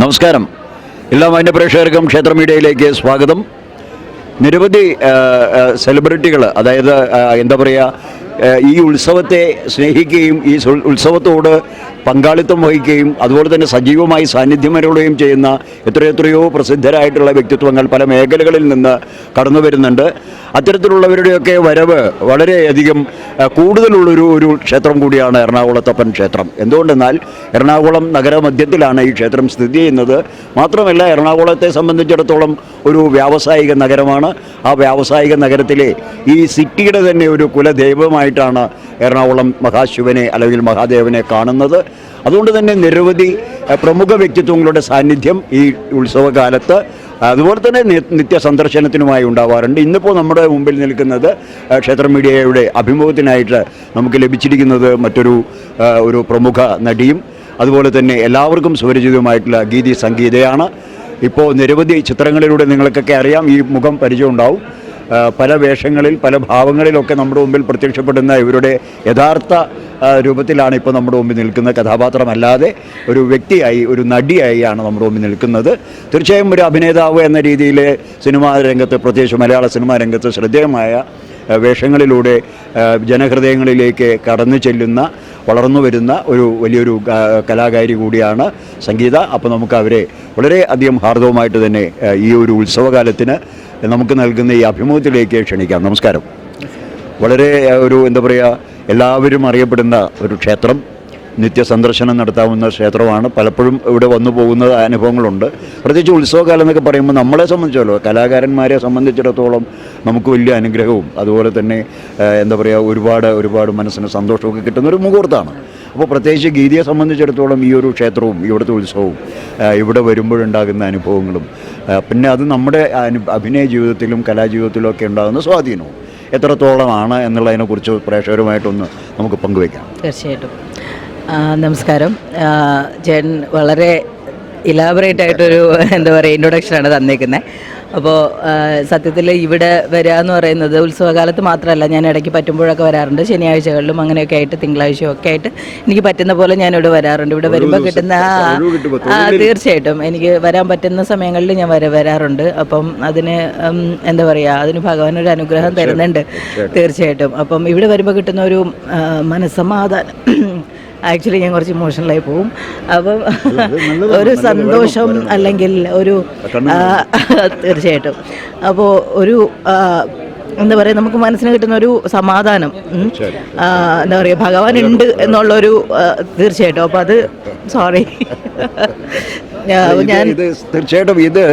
നമസ്കാരം. എല്ലാ മാന്യ പ്രേക്ഷകർക്കും ക്ഷേത്ര മീഡിയയിലേക്ക് സ്വാഗതം. നിരവധി സെലിബ്രിറ്റികൾ അതായത് എന്താ പറയുക ഈ ഉത്സവത്തെ സ്നേഹിക്കുകയും ഈ ഉത്സവത്തോട് പങ്കാളിത്തം വഹിക്കുകയും അതുപോലെ തന്നെ സജീവമായി സാന്നിധ്യം വരുകയും ചെയ്യുന്ന എത്രയെത്രയോ പ്രസിദ്ധരായിട്ടുള്ള വ്യക്തിത്വങ്ങൾ പല മേഖലകളിൽ നിന്ന് കടന്നു വരുന്നുണ്ട്. അത്തരത്തിലുള്ളവരുടെയൊക്കെ വരവ് വളരെയധികം കൂടുതലുള്ളൊരു ഒരു ക്ഷേത്രം കൂടിയാണ് എറണാകുളത്തപ്പൻ ക്ഷേത്രം. എന്തുകൊണ്ടെന്നാൽ എറണാകുളം നഗരമധ്യത്തിലാണ് ഈ ക്ഷേത്രം സ്ഥിതി ചെയ്യുന്നത്. മാത്രമല്ല എറണാകുളത്തെ സംബന്ധിച്ചിടത്തോളം ഒരു വ്യാവസായിക നഗരമാണ്. ആ വ്യാവസായിക നഗരത്തിലെ ഈ സിറ്റിയുടെ തന്നെ ഒരു കുലദൈവമായിട്ടാണ് എറണാകുളം മഹാശിവനെ അല്ലെങ്കിൽ മഹാദേവനെ കാണുന്നത്. അതുകൊണ്ട് തന്നെ നിരവധി പ്രമുഖ വ്യക്തിത്വങ്ങളുടെ സാന്നിധ്യം ഈ ഉത്സവകാലത്ത്. അതുപോലെ തന്നെ നിത്യ സന്ദർശനത്തിനുമായി ഉണ്ടാവാറുണ്ട്. ഇന്നിപ്പോൾ നമ്മുടെ മുമ്പിൽ നിൽക്കുന്നത് ക്ഷേത്ര മീഡിയയുടെ അഭിമുഖത്തിനായിട്ട് നമുക്ക് ലഭിച്ചിരിക്കുന്നത് മറ്റൊരു ഒരു പ്രമുഖ നടിയും അതുപോലെ തന്നെ എല്ലാവർക്കും സുപരിചിതമായിട്ടുള്ള ഗീതി സംഗീതയാണ്. ഇപ്പോൾ നിരവധി ചിത്രങ്ങളിലൂടെ നിങ്ങൾക്കൊക്കെ അറിയാം ഈ മുഖം പരിചയം ഉണ്ടാവും. പല വേഷങ്ങളിൽ പല ഭാവങ്ങളിലൊക്കെ നമ്മുടെ മുമ്പിൽ പ്രത്യക്ഷപ്പെടുന്ന ഇവരുടെ യഥാർത്ഥ രൂപത്തിലാണ് ഇപ്പോൾ നമ്മുടെ മുമ്പിൽ നിൽക്കുന്ന കഥാപാത്രമല്ലാതെ ഒരു വ്യക്തിയായി ഒരു നടിയായിയാണ് നമ്മുടെ മുമ്പിൽ നിൽക്കുന്നത്. തീർച്ചയായും ഒരു അഭിനേതാവ് എന്ന രീതിയിൽ സിനിമാ രംഗത്ത് പ്രത്യേകിച്ച് മലയാള സിനിമാ രംഗത്ത് ശ്രദ്ധേയമായ വേഷങ്ങളിലൂടെ ജനഹൃദയങ്ങളിലേക്ക് കടന്നു ചെല്ലുന്ന വളർന്നു വരുന്ന ഒരു വലിയൊരു കലാകാരി കൂടിയാണ് സംഗീത. അപ്പോൾ നമുക്ക് അവരെ വളരെ അധികം ഹാർദവമായിട്ട് തന്നെ ഈ ഒരു ഉത്സവകാലത്തിന് നമുക്ക് നൽകുന്ന ഈ അഭിമുഖത്തിലേക്ക് ക്ഷണിക്കാം. നമസ്കാരം. വളരെ ഒരു എന്താ പറയുക എല്ലാവരും അറിയപ്പെടുന്ന ഒരു ക്ഷേത്രം. നിത്യസന്ദർശനം നടത്താവുന്ന ക്ഷേത്രമാണ്. പലപ്പോഴും ഇവിടെ വന്നു പോകുന്ന അനുഭവങ്ങളുണ്ട്. പ്രത്യേകിച്ച് ഉത്സവകാലം എന്നൊക്കെ പറയുമ്പോൾ നമ്മളെ സംബന്ധിച്ചല്ലോ കലാകാരന്മാരെ സംബന്ധിച്ചിടത്തോളം നമുക്ക് വലിയ അനുഗ്രഹവും അതുപോലെ തന്നെ എന്താ പറയുക ഒരുപാട് ഒരുപാട് മനസ്സിന് സന്തോഷമൊക്കെ കിട്ടുന്ന ഒരു മുഹൂർത്തമാണ്. അപ്പോൾ പ്രത്യേകിച്ച് ഗീതിയെ സംബന്ധിച്ചിടത്തോളം ഈ ഒരു ക്ഷേത്രവും ഇവിടുത്തെ ഉത്സവവും ഇവിടെ വരുമ്പോഴുണ്ടാകുന്ന അനുഭവങ്ങളും പിന്നെ അത് നമ്മുടെ അഭിനയ ജീവിതത്തിലും കലാജീവിതത്തിലും ഒക്കെ ഉണ്ടാകുന്ന സ്വാധീനവും എത്രത്തോളമാണ് എന്നുള്ളതിനെക്കുറിച്ച് പ്രേക്ഷകരുമായിട്ടൊന്ന് നമുക്ക് പങ്കുവയ്ക്കാം. തീർച്ചയായിട്ടും. നമസ്കാരം. ചേട്ടൻ വളരെ ഇലാബറേറ്റ് ആയിട്ടൊരു എന്താ പറയുക ഇൻട്രൊഡക്ഷനാണ് തന്നേക്കുന്നത് അപ്പോൾ സത്യത്തിൽ ഇവിടെ വരിക എന്ന് പറയുന്നത് ഉത്സവകാലത്ത് മാത്രമല്ല ഞാൻ ഇടയ്ക്ക് പറ്റുമ്പോഴൊക്കെ വരാറുണ്ട്. ശനിയാഴ്ചകളിലും അങ്ങനെയൊക്കെ ആയിട്ട് തിങ്കളാഴ്ചയും ഒക്കെ ആയിട്ട് എനിക്ക് പറ്റുന്ന പോലെ ഞാൻ ഇവിടെ വരാറുണ്ട് ഇവിടെ വരുമ്പോൾ കിട്ടുന്ന ആ, തീർച്ചയായിട്ടും. എനിക്ക് വരാൻ പറ്റുന്ന സമയങ്ങളിൽ ഞാൻ വര വരാറുണ്ട്. അപ്പം അതിന് എന്താ പറയുക അതിന് ഭഗവാൻ ഒരു അനുഗ്രഹം തരുന്നുണ്ട്. തീർച്ചയായിട്ടും. അപ്പം ഇവിടെ വരുമ്പോൾ കിട്ടുന്ന ഒരു മനസ്സമാധാനം. ആക്ച്വലി ഞാൻ കുറച്ച് ഇമോഷണലായി പോവും. അപ്പം ഒരു സന്തോഷം അല്ലെങ്കിൽ ഒരു തീർച്ചയായിട്ടും. അപ്പോൾ ഒരു എന്താ പറയുക നമുക്ക് മനസ്സിന് കിട്ടുന്ന ഒരു സമാധാനം എന്താ പറയുക ഭഗവാൻ ഉണ്ട് എന്നുള്ളൊരു തീർച്ചയായിട്ടും. അപ്പോൾ അത് സോറി ഞാൻ തീർച്ചയായിട്ടും ഇത്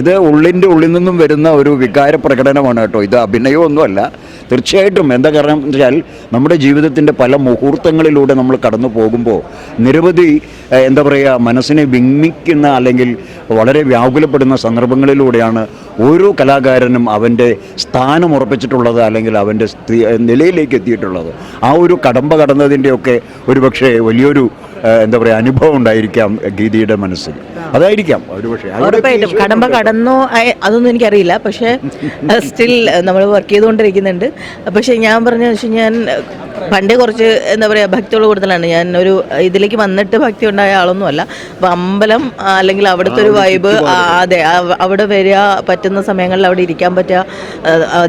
ഇത് ഉള്ളിന്റെ ഉള്ളിൽ നിന്നും വരുന്ന ഒരു വികാര പ്രകടനമാണ് കേട്ടോ. ഇത് അഭിനയമൊന്നുമല്ല. തീർച്ചയായിട്ടും എന്താ കാരണം എന്ന് വെച്ചാൽ നമ്മുടെ ജീവിതത്തിന്റെ പല മുഹൂർത്തങ്ങളിലൂടെ നമ്മൾ കടന്നു പോകുമ്പോൾ നിരവധി എന്താ പറയുക മനസ്സിനെ വിങ്ങിക്കുന്ന അല്ലെങ്കിൽ വളരെ വ്യാകുലപ്പെടുന്ന സന്ദർഭങ്ങളിലൂടെയാണ് ഓരോ കലാകാരനും അവന്റെ സ്ഥാനം ഉറപ്പിച്ചിട്ടുള്ളത് അല്ലെങ്കിൽ അവന്റെ നിലയിലേക്ക് എത്തിയിട്ടുള്ളത്. ആ ഒരു കടമ്പ കടന്നതിന്റെയൊക്കെ ഒരു പക്ഷേ വലിയൊരു എന്താ പറയുക അനുഭവം ഉണ്ടായിരിക്കാം ഗീതിയുടെ മനസ്സിൽ. അതായിരിക്കാം ഒരു പക്ഷേ ഉറപ്പായിട്ടും കടമ്പ കടന്നോ അതൊന്നും എനിക്കറിയില്ല. പക്ഷേ സ്റ്റിൽ നമ്മൾ വർക്ക് ചെയ്തുകൊണ്ടിരിക്കുന്നുണ്ട്. പക്ഷേ ഞാൻ പറഞ്ഞ വെച്ചാൽ ഞാൻ പണ്ടേ കുറച്ച് എന്താ പറയുക ഭക്തിയുള്ള കൂടുതലാണ്. ഞാൻ ഒരു ഇതിലേക്ക് വന്നിട്ട് ഭക്തി ഉണ്ടായ ആളൊന്നുമല്ല അപ്പം അമ്പലം അല്ലെങ്കിൽ അവിടുത്തെ ഒരു വൈബ് അതെ അവിടെ വരിക പറ്റുന്ന സമയങ്ങളിൽ അവിടെ ഇരിക്കാൻ പറ്റുക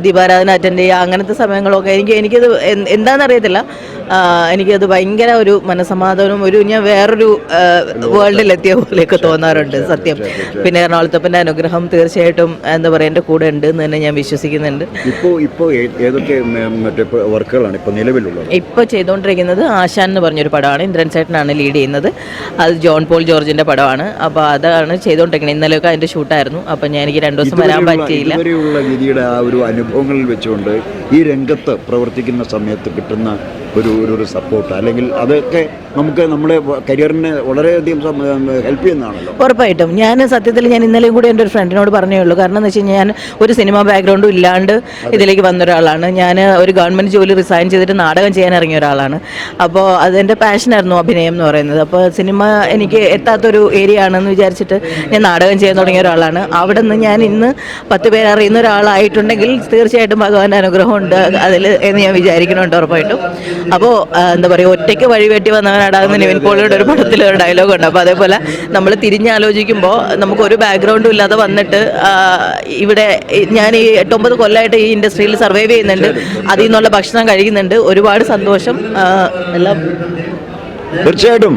ദീപാരാധന അറ്റൻഡ് ചെയ്യുക അങ്ങനത്തെ സമയങ്ങളൊക്കെ എനിക്ക് എനിക്കത് എന്ത് എന്താണെന്ന് അറിയത്തില്ല. എനിക്കത് ഭയങ്കര ഒരു മനസമാധാനവും ഒരു ഞാൻ വേറൊരു വേൾഡിലെത്തിയ പോലെയൊക്കെ തോന്നാറുണ്ട് സത്യം. പിന്നെ എറണാകുളത്തപ്പന്റെ അനുഗ്രഹം തീർച്ചയായിട്ടും എന്താ പറയുക എന്റെ കൂടെ ഉണ്ട് എന്ന് തന്നെ ഞാൻ വിശ്വസിക്കുന്നുണ്ട്. ഇപ്പോൾ ഇപ്പോൾ ഏതൊക്കെ മറ്റേ വർക്കുകളാണ് ഇപ്പോൾ നിലവിലുള്ളത്? ഇപ്പോൾ ചെയ്തുകൊണ്ടിരിക്കുന്നത് ആശാൻ എന്ന് പറഞ്ഞൊരു പടമാണ്. ഇന്ദ്രൻ ചേട്ടനാണ് ലീഡ് ചെയ്യുന്നത്. അത് ജോൺ പോൾ ജോർജിന്റെ പടമാണ്. അപ്പോൾ അതാണ് ചെയ്തുകൊണ്ടിരിക്കുന്നത് ഇന്നലെയൊക്കെ അതിന്റെ ഷൂട്ടായിരുന്നു. അപ്പോൾ ഞാൻ എനിക്ക് രണ്ടു ദിവസം വരാൻ പറ്റിയില്ല. ഇതുവരെയുള്ള ആ ഒരു അനുഭവങ്ങളിൽ വെച്ചുകൊണ്ട് ഈ രംഗത്ത് പ്രവർത്തിക്കുന്ന സമയത്ത് കിട്ടുന്ന ഒരു ഒരു സപ്പോർട്ട് അല്ലെങ്കിൽ അതൊക്കെ നമുക്ക് നമ്മുടെ കരിയറിനെ വളരെയധികം ഹെൽപ്പ് ചെയ്യുന്നതാണല്ലോ. ഉറപ്പായിട്ടും. ഞാൻ സത്യത്തിൽ ഞാൻ ഇന്നലെയും കൂടി എന്റെ ഒരു ഫ്രണ്ടിനോട് പറഞ്ഞേ ഉള്ളൂ. കാരണം എന്ന് വെച്ച് കഴിഞ്ഞാൽ ഞാൻ ഒരു സിനിമ ബാക്ക്ഗ്രൗണ്ടും ഇല്ലാണ്ട് ഇതിലേക്ക് വന്ന ഒരാളാണ്. ഞാൻ ഒരു ഗവൺമെന്റ് ജോലി റിസൈൻ ചെയ്തിട്ട് നാടകം ചെയ്യാൻ ഇറങ്ങിയ ഒരാളാണ്. അപ്പോൾ അതെന്റെ പാഷനായിരുന്നു അഭിനയം എന്ന് പറയുന്നത്. അപ്പോൾ സിനിമ എനിക്ക് എത്താത്തൊരു ഏരിയ ആണെന്ന് വിചാരിച്ചിട്ട് ഞാൻ നാടകം ചെയ്യാൻ തുടങ്ങിയ ഒരാളാണ്. അവിടെ നിന്ന് ഞാൻ ഇന്ന് പത്ത് പേര് അറിയുന്ന ഒരാളായിട്ടുണ്ടെങ്കിൽ തീർച്ചയായിട്ടും ഭഗവാന്റെ അനുഗ്രഹം ഉണ്ട് അതിൽ എന്ന് ഞാൻ വിചാരിക്കുന്നുണ്ട് ഉറപ്പായിട്ടും. അപ്പോൾ എന്താ പറയുക ഒറ്റയ്ക്ക് വഴിവെട്ടി വന്നവനാടാകുന്ന നിവിൻ പോളിയുടെ ഒരു പടത്തിൽ ഒരു ഡയലോഗ് ഉണ്ട്. അപ്പോൾ അതേപോലെ നമ്മൾ തിരിഞ്ഞാലോചിക്കുമ്പോൾ നമുക്ക് ഒരു ബാക്ക്ഗ്രൗണ്ടും ഇല്ലാതെ വന്നിട്ട് ഇവിടെ ഞാൻ ഈ എട്ടൊമ്പത് കൊല്ലമായിട്ട് ഈ ഇൻഡസ്ട്രിയിൽ സർവൈവ് ചെയ്യുന്നുണ്ട്. അതിൽ നിന്നുള്ള ഭക്ഷണം കഴിക്കുന്നുണ്ട്. ഒരുപാട് സന്തോഷം. എല്ലാം. തീർച്ചയായിട്ടും.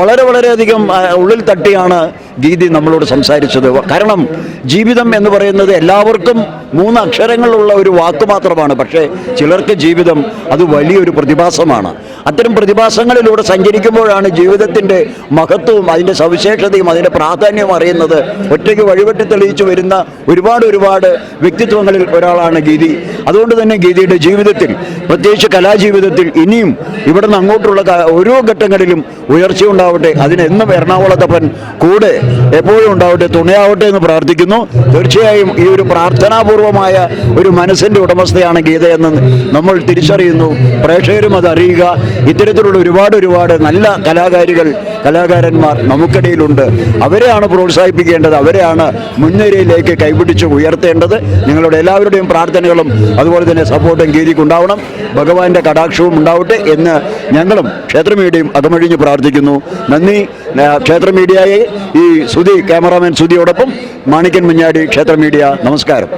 വളരെ വളരെയധികം ഉള്ളിൽ തട്ടിയാണ് ഗീതി നമ്മളോട് സംസാരിച്ചത്. കാരണം ജീവിതം എന്ന് പറയുന്നത് എല്ലാവർക്കും മൂന്ന് അക്ഷരങ്ങളുള്ള ഒരു വാക്ക് മാത്രമാണ്. പക്ഷേ ചിലർക്ക് ജീവിതം അത് വലിയൊരു പ്രതിഭാസമാണ്. അത്തരം പ്രതിഭാസങ്ങളിലൂടെ സഞ്ചരിക്കുമ്പോഴാണ് ജീവിതത്തിന്റെ മഹത്വവും അതിന്റെ സവിശേഷതയും അതിന്റെ പ്രാധാന്യവും അറിയുന്നത്. ഒറ്റയ്ക്ക് വഴിവെട്ടി തെളിയിച്ചു വരുന്ന ഒരുപാട് ഒരുപാട് വ്യക്തിത്വങ്ങളിൽ ഒരാളാണ് ഗീതി. അതുകൊണ്ട് തന്നെ ഗീതിയുടെ ജീവിതത്തിൽ പ്രത്യേകിച്ച് കലാജീവിതത്തിൽ ഇനിയും ഇവിടെ നിന്ന് അങ്ങോട്ടുള്ള ഓരോ ഘട്ടങ്ങളിലും ഉയർച്ചയുണ്ടാവട്ടെ. അതിനെന്നും എറണാകുളത്തപ്പൻ കൂടെ എപ്പോഴും ഉണ്ടാവട്ടെ തുണയാവട്ടെ എന്ന് പ്രാർത്ഥിക്കുന്നു. തീർച്ചയായും ഈ ഒരു പ്രാർത്ഥനാപൂർവമായ ഒരു മനസ്സിന്റെ ഉടമസ്ഥയാണ് ഗീതയെന്ന് നമ്മൾ തിരിച്ചറിയുന്നു. പ്രേക്ഷകരും അത് അറിയുക. ഇത്തരത്തിലുള്ള ഒരുപാട് ഒരുപാട് നല്ല കലാകാരികൾ കലാകാരന്മാർ നമുക്കിടയിലുണ്ട്. അവരെയാണ് പ്രോത്സാഹിപ്പിക്കേണ്ടത്. അവരെയാണ് മുൻനിരയിലേക്ക് കൈപിടിച്ച് ഉയർത്തേണ്ടത്. നിങ്ങളുടെ എല്ലാവരുടെയും പ്രാർത്ഥനകളും അതുപോലെ തന്നെ സപ്പോർട്ടും ഗീതിക്ക് ഉണ്ടാവണം ഭഗവാന്റെ കടാക്ഷവും ഉണ്ടാവട്ടെ എന്ന് ഞങ്ങളും ക്ഷേത്ര മീഡിയയും അകമഴിഞ്ഞ് പ്രാർത്ഥിക്കുന്നു. നന്ദി. ക്ഷേത്ര മീഡിയയെ ഈ സുധി ക്യാമറാമാൻ സുധിയോടൊപ്പം മാണിക്കൻ മുഞ്ഞാടി ക്ഷേത്ര മീഡിയ. നമസ്കാരം.